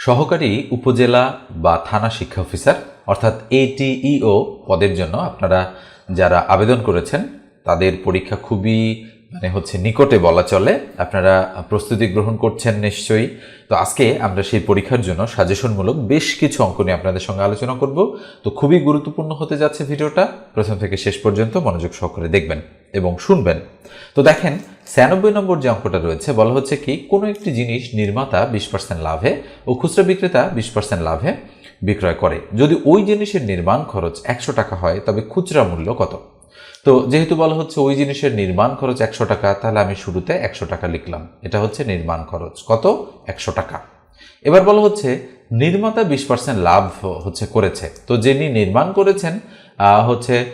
সহকারী উপজেলা বা থানা শিক্ষা অফিসার, অর্থাৎ এটিইও পদের জন্য আপনারা যারা আবেদন করেছেন, তাদের পরীক্ষা খুবই মানে হচ্ছে নিকটে বলা চলে। আপনারা প্রস্তুতি গ্রহণ করছেন নিশ্চয়ই। তো আজকে আমরা সেই পরীক্ষার জন্য সাজেশনমূলক বেশ কিছু অঙ্ক নিয়ে আপনাদের সঙ্গে আলোচনা করব। তো খুবই গুরুত্বপূর্ণ হতে যাচ্ছে ভিডিওটা। প্রথম থেকে শেষ পর্যন্ত মনোযোগ সহকারে দেখবেন এবং শুনবেন। তো দেখেন, ছিয়ানব্বই নম্বর যে অঙ্কটা রয়েছে, বলা হচ্ছে কি, কোনো একটি জিনিস নির্মাতা বিশ পার্সেন্ট লাভে ও খুচরা বিক্রেতা বিশ পার্সেন্ট লাভে বিক্রয় করে। যদি ওই জিনিসের নির্মাণ খরচ একশো টাকা হয়, তবে খুচরা মূল্য কত? তো যেহেতু বলা হচ্ছে ওই জিনিসের নির্মাণ খরচ একশো টাকা, তাহলে আমি শুরুতে একশো টাকা লিখলাম। এটা হচ্ছে নির্মাণ খরচ। কত? একশো টাকা। এবার বলা হচ্ছে, নির্মাতা বিশ পার্সেন্ট লাভ হচ্ছে করেছে। তো যিনি নির্মাণ করেছেন হচ্ছে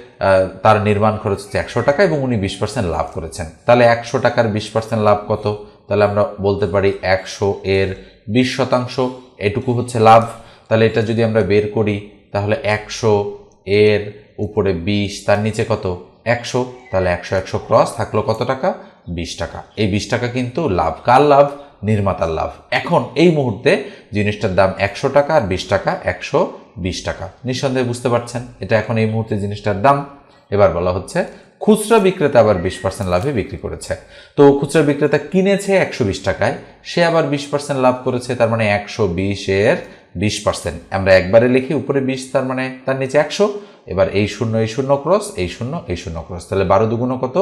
তার নির্মাণ খরচ হচ্ছে একশো টাকা এবং উনি বিশ পার্সেন্ট লাভ করেছেন। তাহলে একশো টাকার বিশ পার্সেন্ট লাভ কত? তাহলে আমরা বলতে পারি একশো এর বিশ শতাংশ, এটুকু হচ্ছে লাভ। তাহলে এটা যদি আমরা বের করি, তাহলে একশো এর উপরে বিশ, তার নিচে কত? একশো। তাহলে একশো একশো ক্রস থাকল কত টাকা? বিশ টাকা। এই বিশ টাকা কিন্তু লাভ। কার লাভ? নির্মাতার লাভ। এখন এই মুহূর্তে জিনিসটার দাম একশো টাকা আর বিশ টাকা একশো বিশ টাকা। নিঃসন্দেহে বুঝতে পারছেন, এটা এখন এই মুহূর্তে জিনিসটার দাম। এবার বলা হচ্ছে, খুচরা বিক্রেতা আবার বিশ পার্সেন্ট লাভে বিক্রি করেছে। তো খুচরা বিক্রেতা কিনেছে একশো বিশ টাকায়, সে আবার বিশ পার্সেন্ট লাভ করেছে, তার মানে একশো বিশের বিশ পার্সেন্ট। আমরা একবারে লিখি উপরে বিশ, তার মানে তার নিচে একশো। এবার এই শূন্য এই শূন্য ক্রস এই শূন্য এই শূন্য ক্রস তাহলে বারো দুগুণ কত?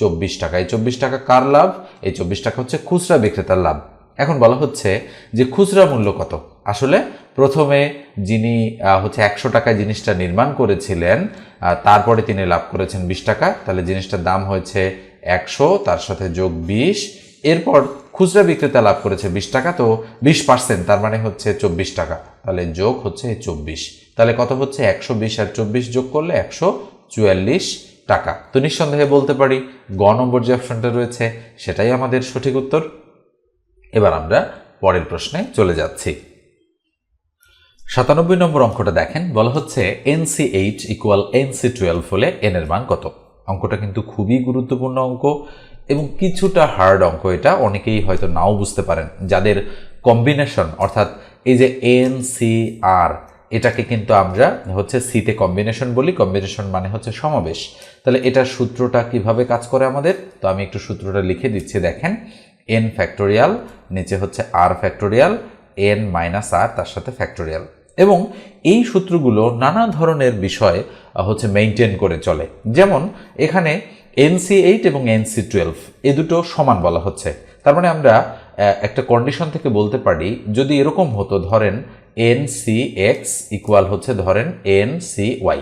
চব্বিশ টাকা। এই চব্বিশ টাকা কার লাভ? এই চব্বিশ টাকা হচ্ছে খুচরা বিক্রেতার লাভ। এখন বলা হচ্ছে যে খুচরা মূল্য কত? আসলে প্রথমে যিনি হচ্ছে একশো টাকায় জিনিসটা নির্মাণ করেছিলেন তারপরে তিনি লাভ করেছেন বিশ টাকা। তাহলে জিনিসটার দাম হয়েছে একশো, তার সাথে যোগ বিশ। এরপর খুচরা বিক্রেতা লাভ করেছে বিশ টাকা, তো বিশ পার্সেন্ট তার মানে হচ্ছে চব্বিশ টাকা। তাহলে যোগ হচ্ছে চব্বিশ। তাহলে কত হচ্ছে? একশো বিশ আর চব্বিশ যোগ করলে একশো চুয়াল্লিশ টাকা। তো নিঃসন্দেহে বলতে পারি, গ নম্বর যে অপশনটা রয়েছে, সেটাই আমাদের সঠিক উত্তর। এবার আমরা পরের প্রশ্নে চলে যাচ্ছি। সাতানব্বই নম্বর অঙ্কটা দেখেন, বলা হচ্ছে N C eight equal N C twelve হলে এন এর মান কত? অঙ্কটা কিন্তু খুবই গুরুত্বপূর্ণ অঙ্ক। এবং কিছুটা হার্ড অঙ্ক এটা অনেকেই হয়তো নাও বুঝতে পারেন, যাদের কম্বিনেশন অর্থাৎ এই যে এন সি আর এটাকে কিন্তু আমরা হচ্ছে সিতে কম্বিনেশন বলি কম্বিনেশন মানে হচ্ছে সমাবেশ। তাহলে এটার সূত্রটা কীভাবে কাজ করে আমাদের? তো আমি একটু সূত্রটা লিখে দিচ্ছি, দেখেন। এন ফ্যাক্টোরিয়াল নিচে হচ্ছে R factorial N minus R তার সাথে ফ্যাক্টোরিয়াল এবং এই সূত্রগুলো নানা ধরনের বিষয় হচ্ছে মেনটেন করে চলে। যেমন এখানে এনসি এইট এবং এনসি টুয়েলভ এ দুটো সমান বলা হচ্ছে। তার মানে আমরা একটা কন্ডিশন থেকে বলতে পারি, যদি এরকম হতো, ধরেন এন সি এক্স ইকুয়াল হচ্ছে, ধরেন এন সি ওয়াই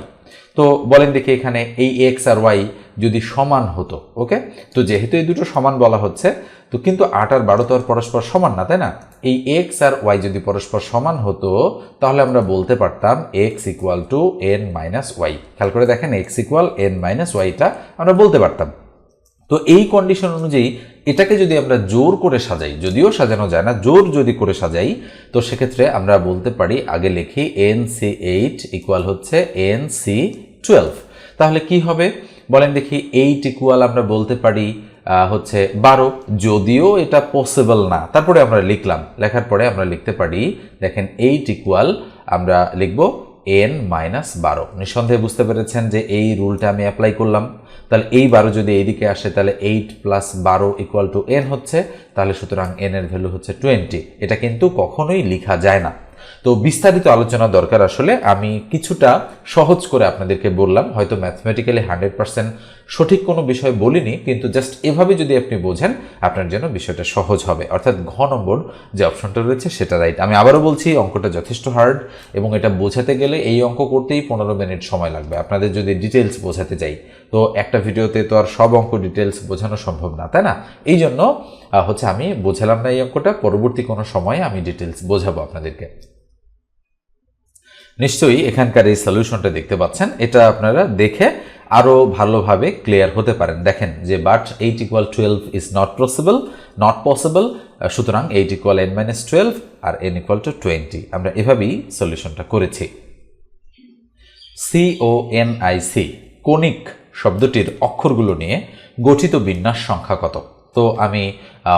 তো বলেন দেখি এখানে এই এক্স আর ওয়াই যদি সমান হতো ওকে তো যেহেতু এই দুটো সমান বলা হচ্ছে, তো কিন্তু আট আর বারো তো আর পরস্পর সমান না, তাই না? এই এক্স আর ওয়াই যদি পরস্পর সমান হতো, তাহলে আমরা বলতে পারতাম X equal to N minus Y খেয়াল করে দেখেন এক্স ইকুয়াল এন মাইনাস ওয়াইটা আমরা বলতে পারতাম। তো এই কন্ডিশন অনুযায়ী এটাকে যদি আমরা জোর করে সাজাই, যদিও সাজানো যায় না, জোর যদি করে সাজাই, তো সেক্ষেত্রে আমরা বলতে পারি, আগে লিখি এন সি এইট ইকুয়াল হচ্ছে এন সি টুয়েলভ তাহলে কি হবে? বলেন দেখি এইট ইকুয়াল আমরা বলতে পারি হচ্ছে বারো। যদিও এটা পসিবল না। তারপরে আমরা লিখলাম। লেখার পরে আমরা লিখতে পারি, দেখেন এইট ইকুয়াল আমরা লিখব এন মাইনাস বারো নিঃসন্দেহে বুঝতে পেরেছেন যে এই রুলটা আমি অ্যাপ্লাই করলাম। তাহলে এই বারো যদি এইদিকে আসে, তাহলে এইট প্লাস বারো ইকুয়াল টু এন হচ্ছে, তাহলে সুতরাং এন এর ভ্যালু হচ্ছে টোয়েন্টি এটা কিন্তু কখনোই লেখা যায় না। তো বিস্তারিত আলোচনা দরকার আসলে। আমি কিছুটা সহজ করে আপনাদেরকে বললাম, হয়তো ম্যাথমেটিক্যালি হান্ড্রেড পার্সেন্ট সঠিক কোনো বিষয় বলিনি, কিন্তু জাস্ট এভাবে যদি আপনি বোঝেন, আপনার জন্য বিষয়টা সহজ হবে। অর্থাৎ ঘ নম্বর যে অপশনটা রয়েছে, সেটা রাইট আমি আবারও বলছি অঙ্কটা যথেষ্ট হার্ড এবং এটা বোঝাতে গেলে এই অঙ্ক করতেই পনেরো মিনিট সময় লাগবে। আপনাদের যদি ডিটেলস বোঝাতে যাই তো একটা ভিডিওতে তো আর সব অঙ্ক ডিটেলস বোঝানো সম্ভব না, তাই না? এই জন্য হচ্ছে আমি বোঝালাম না এই অঙ্কটা, পরবর্তী কোনো সময়ে আমি ডিটেলস বোঝাবো আপনাদেরকে। নিশ্চয়ই এখানকার এই সলিউশনটা দেখতে পাচ্ছেন। এটা আপনারা দেখে আরও ভালোভাবে ক্লিয়ার হতে পারেন। দেখেন যে but eight equal twelve is not possible not possible সুতরাং eight equal N minus twelve R N equal to twenty আমরা এভাবেই সলিউশনটা করেছি। C O N I C conic শব্দটির অক্ষরগুলো নিয়ে গঠিত বিন্যাস সংখ্যা কত? তো আমি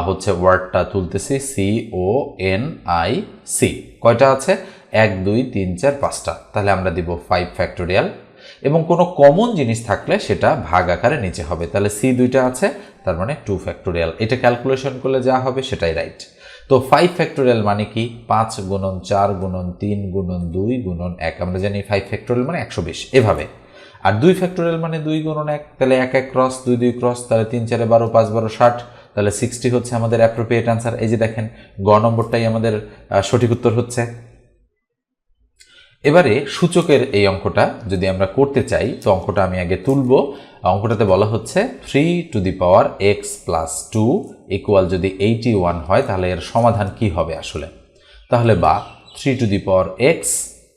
হচ্ছে ওয়ার্ডটা তুলতেছি C O N I C কয়টা আছে? এক, দুই, তিন, চার, পাঁচটা। তাহলে আমরা দিব ফাইভ ফ্যাক্টোরিয়াল এবং কোনো কমন জিনিস থাকলে সেটা ভাগ আকারে নিচে হবে। তাহলে সি দুইটা আছে, তার মানে টু ফ্যাক্টোরিয়াল এটা ক্যালকুলেশন করলে যা হবে সেটাই রাইট তো ফাইভ ফ্যাক্টোরিয়াল মানে কি? পাঁচ গুণন চার গুণন তিন গুণন দুই গুণন এক। আমরা জানি ফাইভ ফ্যাক্টোরিয়াল মানে একশো বিশ, এভাবে। আর দুই ফ্যাক্টোরিয়াল মানে দুই গুণন এক, তাহলে এক এক ক্রস দুই দুই ক্রস তাহলে তিন চারে বারো, পাঁচ বারো, ষাট। তাহলে সিক্সটি হচ্ছে আমাদের অ্যাপ্রোপ্রিয়েট আনসার এই যে দেখেন, গ নম্বরটাই আমাদের সঠিক উত্তর হচ্ছে। এবারে সূচকের এই অঙ্কটা যদি আমরা করতে চাই, তো অঙ্কটা আমি আগে তুলব। অঙ্কটাতে বলা হচ্ছে three to the power X plus two equal যদি এইটি ওয়ান হয়, তাহলে এর সমাধান কি হবে আসলে? তাহলে বা three to the power X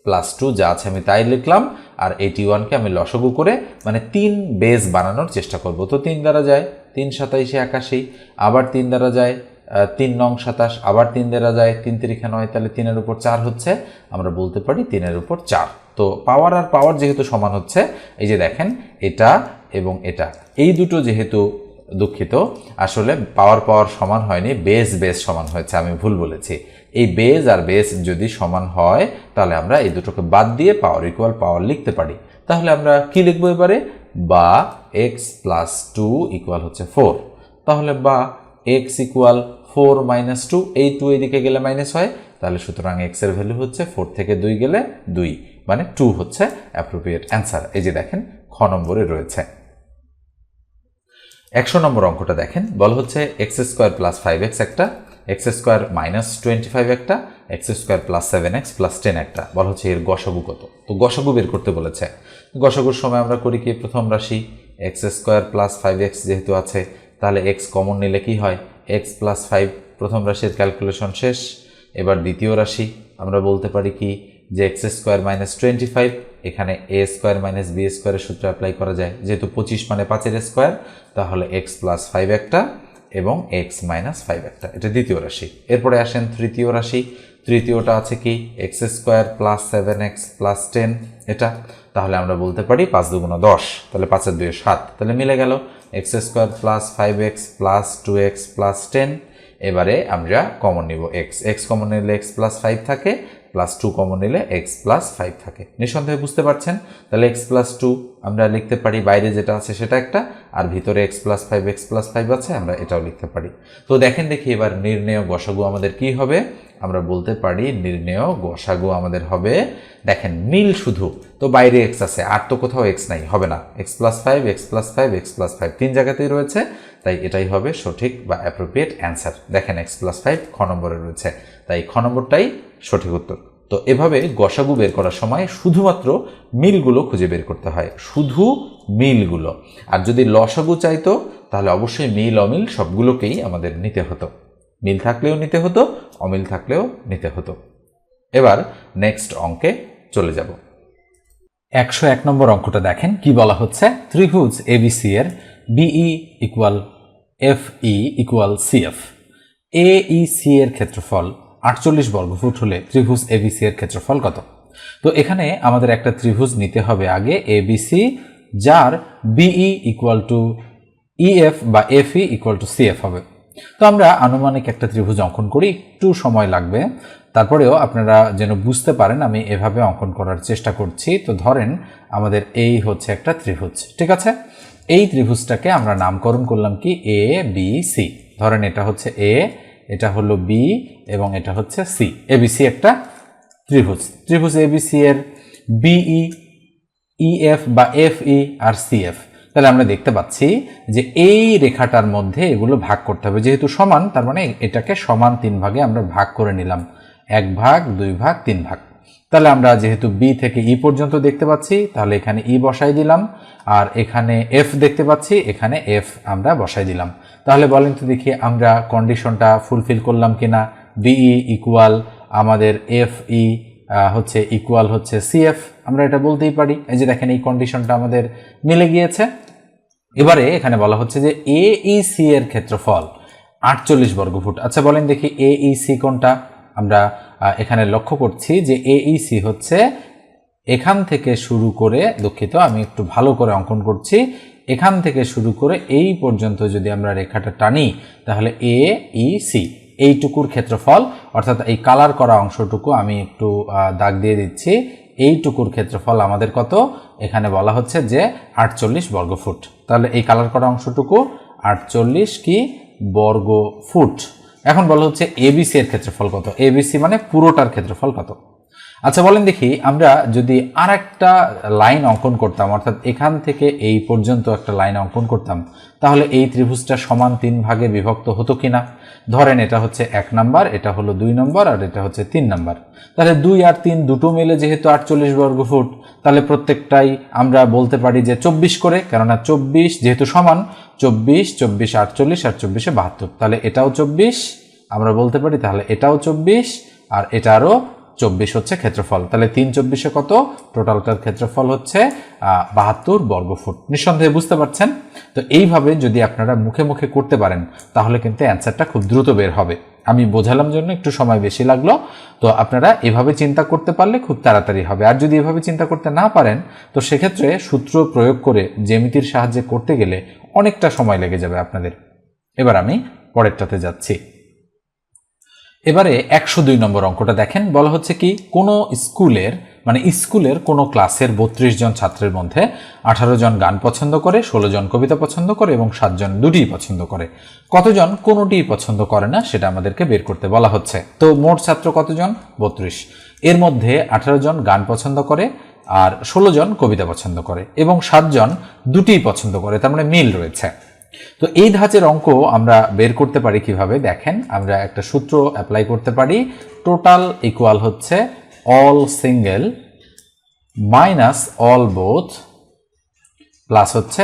plus two যা আছে আমি তাই লিখলাম, আর এইটি ওয়ানকে আমি লসগু করে মানে তিন বেস বানানোর চেষ্টা করব। তো তিন দ্বারা যায়, তিন সাতাইশে একাশি, আবার তিন দ্বারা যায় তিন নং সাতাশ, আবার তিন দেরা যায়, তিন তিরিখা নয়, তাহলে তিনের উপর চার হচ্ছে। আমরা বলতে পারি তিনের উপর চার। তো পাওয়ার আর পাওয়ার যেহেতু সমান হচ্ছে, এই যে দেখেন, এটা এবং এটা। এই দুটো যেহেতু দুঃখিত, আসলে পাওয়ার পাওয়ার সমান হয়নি বেস বেস সমান হয়েছে, আমি ভুল বলেছি। এই বেস আর বেস যদি সমান হয়, তাহলে আমরা এই দুটোকে বাদ দিয়ে পাওয়ার ইকুয়াল পাওয়ার লিখতে পারি। তাহলে আমরা কি লিখব এবারে? বা এক্স প্লাস টু ইকুয়াল হচ্ছে ফোর তাহলে বা X equal four minus two, এই টু এদিকে গেলে মাইনাস হয়, তাহলে সুতরাং এক্সের ভ্যালু হচ্ছে ফোর থেকে দুই গেলে দুই মানে টু হচ্ছে অ্যাপ্রোপ্রিয়েট অ্যান্সার এই যে দেখেন, খ নম্বরে রয়েছে। একশো নম্বর অঙ্কটা দেখেন, বলা হচ্ছে X square plus five X একটা X square minus twenty five একটা X square plus seven X plus ten একটা, বলা হচ্ছে এর গসাগু কত? তো গসাগু বের করতে বলেছে। গসাগুর সময় আমরা করি কি? প্রথম রাশি X square plus five X যেহেতু আছে, তাহলে এক্স কমন নিলে কি হয়? এক্স প্লাস ফাইভ প্রথম রাশির ক্যালকুলেশন শেষ। এবার দ্বিতীয় রাশি, আমরা বলতে পারি কি যে X square minus twenty five এখানে এ স্কোয়ার মাইনাস বি স্কোয়ারের সূত্র অ্যাপ্লাই করা যায়। যেহেতু পঁচিশ মানে পাঁচের স্কোয়ার তাহলে এক্স প্লাস ফাইভ একটা এবং এক্স মাইনাস ফাইভ একটা। এটা দ্বিতীয় রাশি। এরপরে আসেন তৃতীয় রাশি। তৃতীয়টা আছে কি? X square plus seven X plus ten এটা। তাহলে আমরা বলতে পারি পাঁচ দুগুণ দশ। তাহলে পাঁচের দুয়ে সাত। তাহলে মিলে গেল X square plus five X plus two X plus ten. এবারে আমরা কমন নিব এক্স। এক্স কমন নিলে এক্স প্লাস ফাইভ থাকে। প্লাস টু কমন নিলে এক্স প্লাস ফাইভ থাকে। নিঃসন্দেহে বুঝতে পারছেন? তাহলে এক্স প্লাস টু আমরা লিখতে পারি, বাইরে যেটা আছে সেটা একটা, আর ভিতরে x plus five x plus five আছে, আমরা এটাও লিখতে পারি। তো দেখেন দেখি এবার নির্ণয় গসাগু আমাদের কি হবে? আমরা বলতে পারি নির্ণয় গসাগু আমাদের হবে, দেখেন মিল শুধু, তো বাইরে এক্স আছে, আর তো কোথাও এক্স নাই, হবে না। X plus five x plus five x plus five তিন জায়গাতেই রয়েছে, তাই এটাই হবে সঠিক বা অ্যাপ্রোপ্রিয়েট অ্যান্সার দেখেন এক্স প্লাস ফাইভ খ নম্বরে রয়েছে, তাই খ নম্বরটাই সঠিক উত্তর। তো এভাবে গসাগু বের করার সময় শুধুমাত্র মিলগুলো খুঁজে বের করতে হয়। শুধু মিলগুলো। আর যদি লসাগু চাইতো, তাহলে অবশ্যই মিল, অমিল সবগুলোকেই আমাদের নিতে হতো। মিল থাকলেও নিতে হতো, অমিল থাকলেও নিতে হতো। এবার নেক্সট অঙ্কে চলে যাব। একশো এক নম্বর অঙ্কটা দেখেন, কি বলা হচ্ছে? ত্রিভুজ এবিসি এর BE equal F E equal CF AC এর ক্ষেত্রফল আটচল্লিশ বর্গফুট হলে ত্রিভুজ এবিসি এর ক্ষেত্রফল কত? তো এখানে আমাদের একটা ত্রিভুজ নিতে হবে আগে এবিসি যার B E equal to EF বা F E equal to CF হবে। তো আমরা আনুমানিক একটা ত্রিভুজ অঙ্কন করি, একটু সময় লাগবে। তারপরেও আপনারা যেন বুঝতে পারেন, আমি এভাবে অঙ্কন করার চেষ্টা করছি। তো ধরেন আমাদের এই হচ্ছে একটা ত্রিভুজ, ঠিক আছে? এই ত্রিভুজটাকে আমরা নামকরণ করলাম কি? A B C. ধরেন এটা হচ্ছে এ এটা হলো বি এবং এটা হচ্ছে সি এবিসি একটা ত্রিভুজ। ত্রিভুজ এবিসি এর বিই ইএফ বা এফ ই আর সিএফ তাহলে আমরা দেখতে পাচ্ছি যে এই রেখাটার মধ্যে এগুলো ভাগ করতে হবে। যেহেতু সমান, তার মানে এটাকে সমান তিন ভাগে আমরা ভাগ করে নিলাম। এক ভাগ, দুই ভাগ, তিন ভাগ। তাহলে আমরা যেহেতু বি থেকে ই পর্যন্ত দেখতে পাচ্ছি, তাহলে এখানে ই বসাই দিলাম। আর এখানে এফ দেখতে পাচ্ছি, এখানে এফ আমরা বসাই দিলাম। তাহলে বলেন তো দেখি আমরা কন্ডিশনটা ফুলফিল করলাম কিনা। বিই ইকুয়াল আমাদের এফ ই হচ্ছে ইকুয়াল হচ্ছে সিএফ আমরা এটা বলতেই পারি। এই যে দেখেন এই কন্ডিশনটা আমাদের মিলে গিয়েছে। এবারে এখানে বলা হচ্ছে যে এ এইসি এর ক্ষেত্রফল আটচল্লিশ বর্গফুট। আচ্ছা বলেন দেখি এইসি কোনটা? আমরা এখানে লক্ষ্য করছি যে এইসি হচ্ছে এখান থেকে শুরু করে, দুঃখিত, আমি একটু ভালো করে অঙ্কন করছি। এখান থেকে শুরু করে এই পর্যন্ত যদি আমরা রেখাটা টানি, তাহলে এ ই সি এইটুকুর ক্ষেত্রফল, অর্থাৎ এই কালার করা অংশটুকু আমি একটু দাগ দিয়ে দিচ্ছি। এইটুকুর ক্ষেত্রফল আমাদের কত? এখানে বলা হচ্ছে যে আটচল্লিশ বর্গ ফুট তাহলে এই কালার করা অংশটুকু আটচল্লিশ কি? বর্গ ফুট এখন বলা হচ্ছে এবিসি এর ক্ষেত্রফল কত? এবিসি মানে পুরোটার ক্ষেত্রফল কত? আচ্ছা বলেন দেখি, আমরা যদি আর একটা লাইন অঙ্কন করতাম, অর্থাৎ এখান থেকে এই পর্যন্ত একটা লাইন অঙ্কন করতাম, তাহলে এই ত্রিভুজটা সমান তিন ভাগে বিভক্ত হতো কিনা? ধরেন এটা হচ্ছে এক নাম্বার, এটা হলো দুই নম্বর, আর এটা হচ্ছে তিন নাম্বার। তাহলে দুই আর তিন দুটো মিলে যেহেতু আটচল্লিশ বর্গ ফুট, তাহলে প্রত্যেকটাই আমরা বলতে পারি যে চব্বিশ করে, কেননা চব্বিশ যেহেতু সমান, চব্বিশ চব্বিশ আটচল্লিশ, আর চব্বিশে বাহাত্তর। তাহলে এটাও চব্বিশ, আমরা বলতে পারি তাহলে এটাও চব্বিশ, আর এটারও চব্বিশ হচ্ছে ক্ষেত্রফল। তাহলে তিন চব্বিশে কত? টোটালটার ক্ষেত্রফল হচ্ছে বাহাত্তর বর্গ ফুট নিঃসন্দেহে বুঝতে পারছেন? তো এইভাবে যদি আপনারা মুখে মুখে করতে পারেন, তাহলে কিন্তু অ্যান্সারটা খুব দ্রুত বের হবে। আমি বোঝালাম জন্য একটু সময় বেশি লাগল। তো আপনারা এভাবে চিন্তা করতে পারলে খুব তাড়াতাড়ি হবে। আর যদি এভাবে চিন্তা করতে না পারেন, তো সেক্ষেত্রে সূত্র প্রয়োগ করে জ্যামিতির সাহায্যে করতে গেলে অনেকটা সময় লেগে যাবে আপনাদের। এবার আমি পরেরটাতে যাচ্ছি। এবারে একশো দুই নম্বর অঙ্কটা দেখেন। বলা হচ্ছে কি, কোনো স্কুলের মানে স্কুলের কোনো ক্লাসের বত্রিশ জন ছাত্রের মধ্যে আঠারো জন গান পছন্দ করে, ষোলো জন কবিতা পছন্দ করে এবং সাতজন দুটিই পছন্দ করে। কতজন? কোনোটিই পছন্দ করে না, সেটা আমাদেরকে বের করতে বলা হচ্ছে। তো মোট ছাত্র কতজন? বত্রিশ। এর মধ্যে আঠারো জন গান পছন্দ করে আর ষোলো জন কবিতা পছন্দ করে এবং সাতজন দুটিই পছন্দ করে, তার মানে মিল রয়েছে। তো এই ধাঁচের অঙ্ক আমরা বের করতে পারি কীভাবে? দেখেন, আমরা একটা সূত্র অ্যাপ্লাই করতে পারি। টোটাল ইকুয়াল হচ্ছে all single minus all both plus হচ্ছে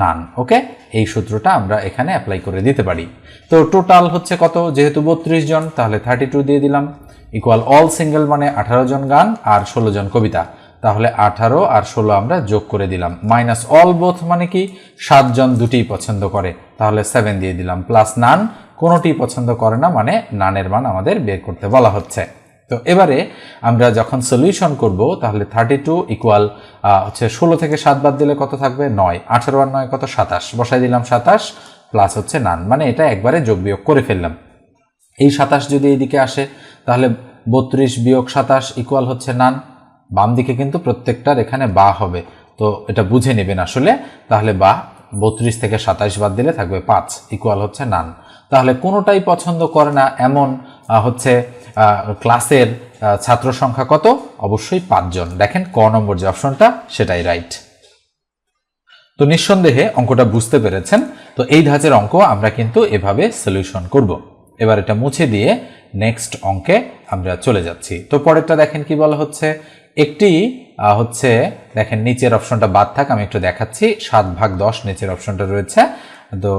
নান ওকে এই সূত্রটা আমরা এখানে অ্যাপ্লাই করে দিতে পারি। তো টোটাল হচ্ছে কত? যেহেতু বত্রিশ জন, তাহলে থার্টি টু দিয়ে দিলাম। ইকুয়াল অল সিঙ্গেল মানে আঠারো জন গান আর ষোলো জন কবিতা। তাহলে আঠারো আর ষোলো আমরা যোগ করে দিলাম। মাইনাস অল বোথ মানে কি? সাতজন দুটি পছন্দ করে। তাহলে সেভেন দিয়ে দিলাম। প্লাস নান কোনোটি পছন্দ করে না মানে নানের মান আমাদের বের করতে বলা হচ্ছে। তো এবারে আমরা যখন সলিউশন করব, তাহলে থার্টি টু ইকুয়াল হচ্ছে ষোলো থেকে সাত বাদ দিলে কত থাকবে? নয়। আঠারো আর নয় কত? সাতাশ। বসাই দিলাম সাতাশ প্লাস হচ্ছে নান মানে এটা একবারে যোগ বিয়োগ করে ফেললাম। এই সাতাশ যদি এইদিকে আসে, তাহলে বত্রিশ বিয়োগ সাতাশ ইকুয়াল হচ্ছে নান বাম দিকে কিন্তু প্রত্যেকটার এখানে বা হবে। তো এটা বুঝে নেবেন আসলে। তাহলে বা বত্রিশ থেকে সাতাশ বাদ দিলে থাকবে পাঁচ ইকুয়াল হচ্ছে নান তাহলে কোনোটাই পছন্দ করে না, এমন হচ্ছে ক্লাসের ছাত্র সংখ্যা কত? অবশ্যই পাঁচজন। দেখেন ক নম্বর যে অপশনটা, সেটাই রাইট তো নিঃসন্দেহে অঙ্কটা বুঝতে পেরেছেন। তো এই ধাঁচের অঙ্ক আমরা কিন্তু এভাবে সলিউশন করব। এবার এটা মুছে দিয়ে নেক্সট অঙ্কে আমরা চলে যাচ্ছি। তো পরেরটা দেখেন কি বলা হচ্ছে? একটি হচ্ছে, দেখেন নিচের অপশনটা বাদ থাক, আমি একটু দেখাচ্ছি। সাত ভাগ দশ, নিচের অপশনটা রয়েছে। তো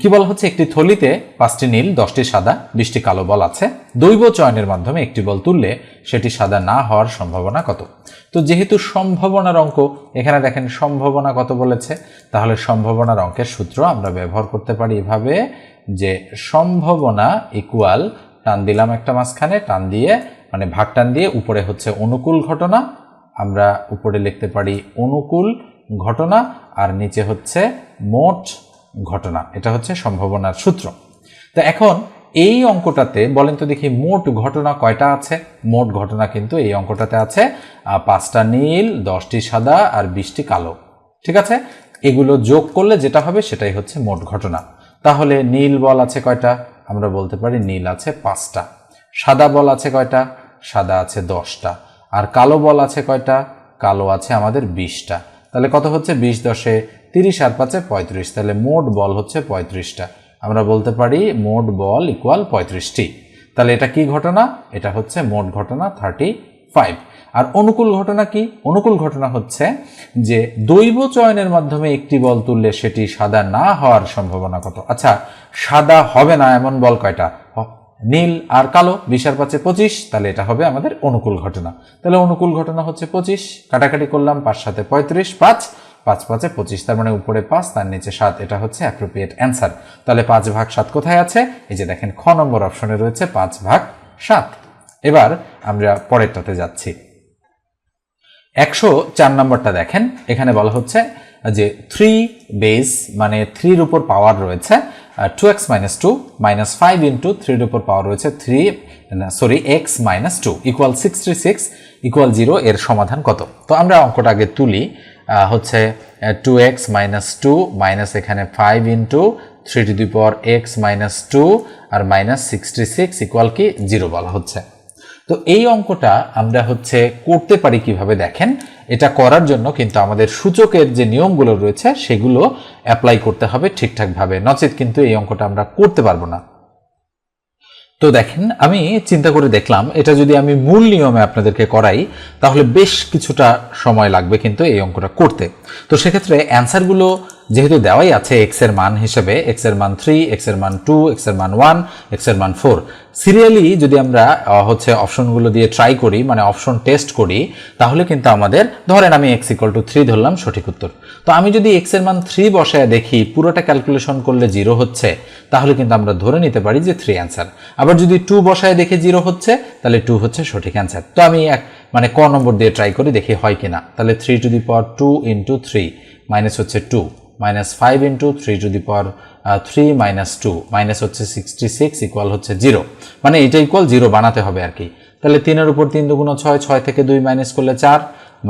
কি বলা হচ্ছে? একটি থলিতে পাঁচটি নীল, দশটি সাদা, বিশটি কালো বল আছে। দৈব চয়নের মাধ্যমে একটি বল তুললে সেটি সাদা না হওয়ার সম্ভাবনা কত? তো যেহেতু সম্ভাবনার অঙ্ক, এখানে দেখেন সম্ভাবনা কত বলেছে? তাহলে সম্ভাবনার অঙ্কের সূত্র আমরা ব্যবহার করতে পারি এভাবে যে সম্ভাবনা ইকুয়াল টান দিলাম একটা মাঝখানে, টান দিয়ে মানে ভাগ টান দিয়ে উপরে হচ্ছে অনুকূল ঘটনা, আমরা উপরে লিখতে পারি অনুকূল ঘটনা, আর নিচে হচ্ছে মোট ঘটনা, এটা হচ্ছে সম্ভাবনার সূত্র। তো এখন এই অঙ্কটাতে বলেন তো দেখি মোট ঘটনা কয়টা আছে? মোট ঘটনা কিন্তু এই অঙ্কটাতে আছে পাঁচটা নীল, দশটি সাদা, আর বিশটি কালো। ঠিক আছে? এগুলো যোগ করলে যেটা হবে সেটাই হচ্ছে মোট ঘটনা। তাহলে নীল বল আছে কয়টা? আমরা বলতে পারি নীল আছে পাঁচটা। সাদা বল আছে কয়টা? সাদা আছে দশটা। আর কালো বল আছে কয়টা? কালো আছে আমাদের বিশটা। তাহলে কত হচ্ছে? বিশ দশে তিরিশ আর পাঁচে পঁয়ত্রিশ। তাহলে মোট বল হচ্ছে পঁয়ত্রিশটা। আমরা বলতে পারি মোট বল ইকুয়াল পঁয়ত্রিশটি। তাহলে এটা কি ঘটনা? এটা হচ্ছে মোট ঘটনা থার্টি ফাইভ আর অনুকূল ঘটনা কি? অনুকূল ঘটনা হচ্ছে যে দৈব চয়নের মাধ্যমে একটি বল তুললে সেটি সাদা না হওয়ার সম্ভাবনা কত? আচ্ছা সাদা হবে না এমন বল কয়টা? নীল আর কালো, বিশ আর পাঁচে পঁচিশ, তাহলে এটা হবে আমাদের অনুকূল ঘটনা। তাহলে অনুকূল ঘটনা হচ্ছে পঁচিশ, কাটাকাটি করলাম পাঁচ সাথে পঁয়ত্রিশ, পাঁচ পাঁচ পাঁচে পঁচিশ, তার মানে উপরে পাঁচ, তার নিচে সাত, এটা হচ্ছে অ্যাপ্রোপ্রিয়েট অ্যান্সার তাহলে পাঁচ ভাগ সাত কোথায় আছে? এই যে দেখেন, খ নম্বর অপশনে রয়েছে পাঁচ ভাগ সাত। এবার আমরা পরেরটাতে যাচ্ছি। একশো চার নম্বরটা দেখেন, এখানে বলা হচ্ছে যে থ্রি বেস মানে থ্রির উপর পাওয়ার রয়েছে। Two x minus two minus five into থ্রির উপর পাওয়ার রয়েছে three sorry x minus two equal sixty six equal zero এর সমাধান কত? তো আমরা অঙ্কটা আগে তুলি হচ্ছে two x minus two minus এখানে five into three to the power x minus two R minus sixty six equal কি? জিরো বলা হচ্ছে। তো এই অঙ্কটা আমরা হচ্ছে করতে পারি কীভাবে দেখেন? এটা করার জন্য কিন্তু আমাদের সূচকের যে নিয়মগুলো রয়েছে সেগুলো অ্যাপ্লাই করতে হবে ঠিকঠাকভাবে। নচেত কিন্তু এই অঙ্কটা আমরা করতে পারব না। তো দেখেন, আমি চিন্তা করে দেখলাম, এটা যদি আমি মূল নিয়মে আপনাদেরকে করাই, তাহলে বেশ কিছুটা সময় লাগবে কিন্তু এই অঙ্কটা করতে। তো সেক্ষেত্রে অ্যান্সারগুলো যেহেতু দেওয়াই আছে এক্সের মান হিসেবে এক্সের মান থ্রি এক্সের মান টু এক্সের মান ওয়ান এক্সের মান ফোর সিরিয়ালি যদি আমরা হচ্ছে অপশনগুলো দিয়ে ট্রাই করি মানে অপশন টেস্ট করি, তাহলে কিন্তু আমাদের, ধরেন আমি এক্স ইকুয়াল টু থ্রি ধরলাম, সঠিক উত্তর। তো আমি যদি এক্সের মান থ্রি বসায় দেখি, পুরোটা ক্যালকুলেশন করলে জিরো হচ্ছে, তাহলে কিন্তু আমরা ধরে নিতে পারি যে থ্রি অ্যান্সার আবার যদি টু বসায় দেখে জিরো হচ্ছে, তাহলে টু হচ্ছে সঠিক অ্যান্সার তো আমি এক মানে ক নম্বর দিয়ে ট্রাই করি, দেখি হয় কিনা। তাহলে three to the power two into three minus হচ্ছে two minus five into three to the power three minus two minus হচ্ছে সিক্সটি সিক্স ইকুয়াল হচ্ছে জিরো মানে এটা ইকুয়াল জিরো বানাতে হবে আর কি। তাহলে তিনের উপর তিন দুগুণ ছয় ছয় থেকে দুই মাইনাস করলে চার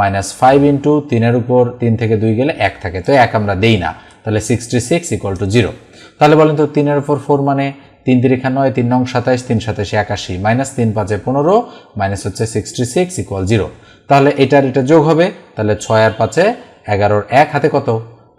মাইনাস ফাইভ ইন্টু তিনের উপর তিন থেকে দুই গেলে এক থাকে। তো এক আমরা দেই না। তাহলে sixty six equal to zero তাহলে বলেন তো তিনের উপর ফোর মানে তিন তিরিখা নয়, তিন নং সাতাইশ, তিন সাতাশে একাশি। মাইনাস তিন পাঁচে পনেরো মাইনাস হচ্ছে সিক্সটি সিক্স ইকুয়াল জিরো তাহলে এটার এটা যোগ হবে। তাহলে ছয় আর পাঁচে এগারোর এক হাতে কত?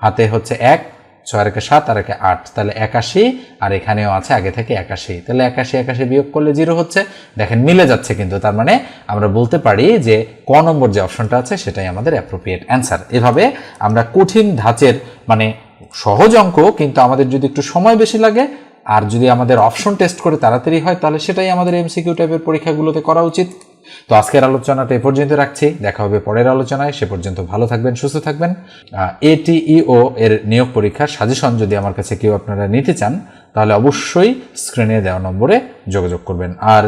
হাতে হচ্ছে এক, ছয় একে সাত আর একে আট। তাহলে একাশি, আর এখানেও আছে আগে থেকে একাশি। তাহলে একাশি একাশি বিয়োগ করলে জিরো হচ্ছে। দেখেন মিলে যাচ্ছে কিন্তু, তার মানে আমরা বলতে পারি যে ক নম্বর যে অপশনটা আছে সেটাই আমাদের অ্যাপ্রোপ্রিয়েট অ্যান্সার এভাবে আমরা কঠিন ধাঁচের মানে সহজ অঙ্ক, কিন্তু আমাদের যদি একটু সময় বেশি লাগে, আর যদি আমাদের অপশন টেস্ট করে তাড়াতাড়ি হয়, তাহলে সেটাই আমাদের এমসিকিউ টাইপের পরীক্ষাগুলোতে করা উচিত। তো আজকের আলোচনাটা এ পর্যন্ত রাখছি। দেখা হবে পরের আলোচনায়। সে পর্যন্ত ভালো থাকবেন, সুস্থ থাকবেন। এটিইও এর নিয়োগ পরীক্ষার সাজেশন যদি আমার কাছে কেউ আপনারা নিতে চান, তাহলে অবশ্যই স্ক্রিনে দেওয়া নম্বরে যোগাযোগ করবেন। আর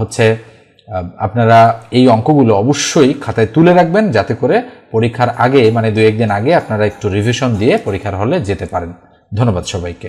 হচ্ছে আপনারা এই অঙ্কগুলো অবশ্যই খাতায় তুলে রাখবেন যাতে করে পরীক্ষার আগে মানে দু একদিন আগে আপনারা একটু রিভিশন দিয়ে পরীক্ষার হলে যেতে পারেন। ধন্যবাদ সবাইকে।